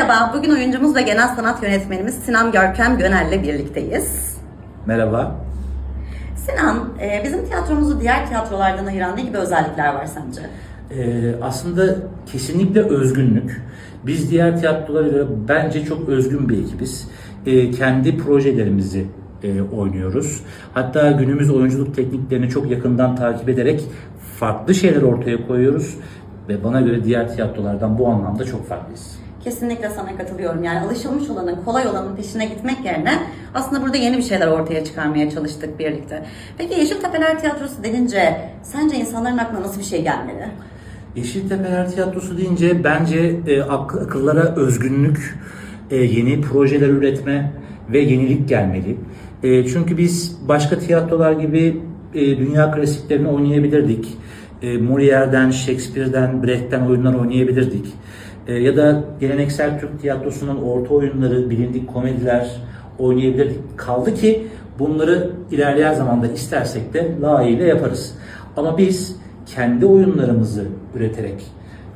Merhaba, bugün oyuncumuz ve genel sanat yönetmenimiz Sinan Görkem Gönel'le birlikteyiz. Merhaba. Sinan, e, bizim tiyatromuzu diğer tiyatrolardan ayıran ne gibi özellikler var sence? Ee, aslında kesinlikle özgünlük. Biz diğer tiyatrolara göre bence çok özgün bir ekibiz. Ee, kendi projelerimizi e, oynuyoruz. Hatta günümüz oyunculuk tekniklerini çok yakından takip ederek farklı şeyler ortaya koyuyoruz. Ve bana göre diğer tiyatrolardan bu anlamda çok farklıyız. Kesinlikle sana katılıyorum. Yani alışılmış olanın, kolay olanın peşine gitmek yerine aslında burada yeni bir şeyler ortaya çıkarmaya çalıştık birlikte. Peki Yeşiltepeler Tiyatrosu denince sence insanların aklına nasıl bir şey gelmeli? Yeşiltepeler Tiyatrosu deyince bence e, ak- akıllara özgünlük, e, yeni projeler üretme ve yenilik gelmeli. E, çünkü biz başka tiyatrolar gibi e, dünya klasiklerini oynayabilirdik. E, Molière'den, Shakespeare'den, Brecht'ten oyunlar oynayabilirdik. E, ya da geleneksel Türk tiyatrosunun orta oyunları, bilindik komediler oynayabilirdik. Kaldı ki bunları ilerleyen zamanda istersek de layığıyla yaparız. Ama biz kendi oyunlarımızı üreterek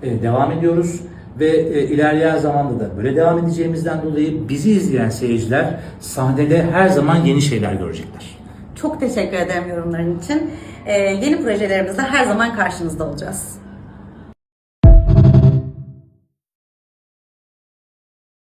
e, devam ediyoruz ve e, ilerleyen zamanda da böyle devam edeceğimizden dolayı bizi izleyen seyirciler sahnede her zaman yeni şeyler görecekler. Çok teşekkür ederim yorumların için. E, yeni projelerimizde her zaman karşınızda olacağız.